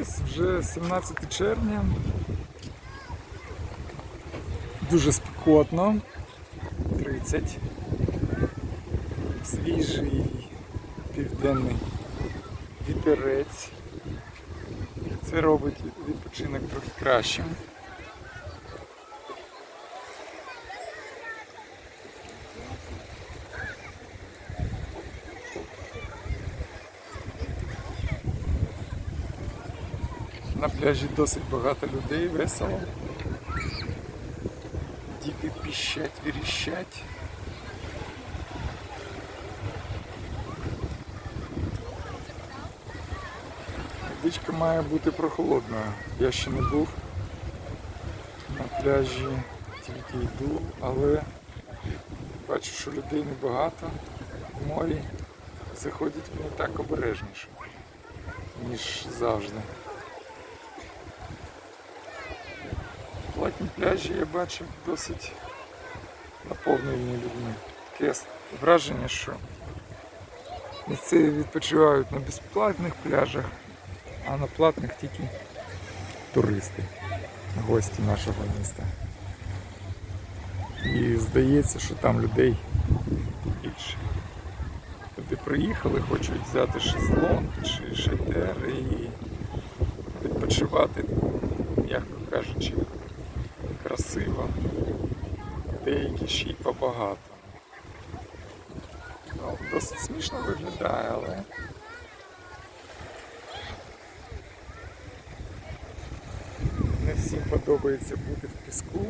Ось вже 17 червня. Дуже спекотно. 30. Свіжий південний вітерець. Це робить відпочинок трохи кращим. На пляжі досить багато людей, весело. Діти піщать, віріщать. Водичка має бути прохолодною. Я ще не був на пляжі, тільки йду, але бачу, що людей небагато в морі. Заходять вони так обережніше, ніж завжди. Платні пляжі я бачив досить наповнені людьми. Таке враження, що місцеві відпочивають на безплатних пляжах, а на платних тільки туристи, гості нашого міста. І здається, що там людей більше. Люди приїхали, хочуть взяти шезлонг чи шатер і відпочивати, м'яко кажучи, красиво. Деякі ще й побагато. Ну, досить смішно виглядає, але не всім подобається бути в піску.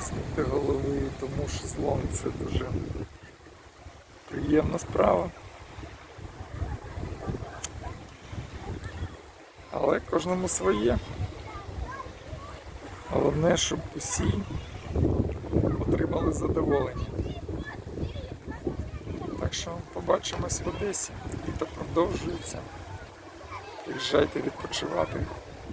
Сміти голови, тому шезлонг це дуже приємна справа. Але кожному своє. Головне, щоб усі отримали задоволення. Так що побачимось в Одесі. Літо продовжується. Приїжджайте відпочивати.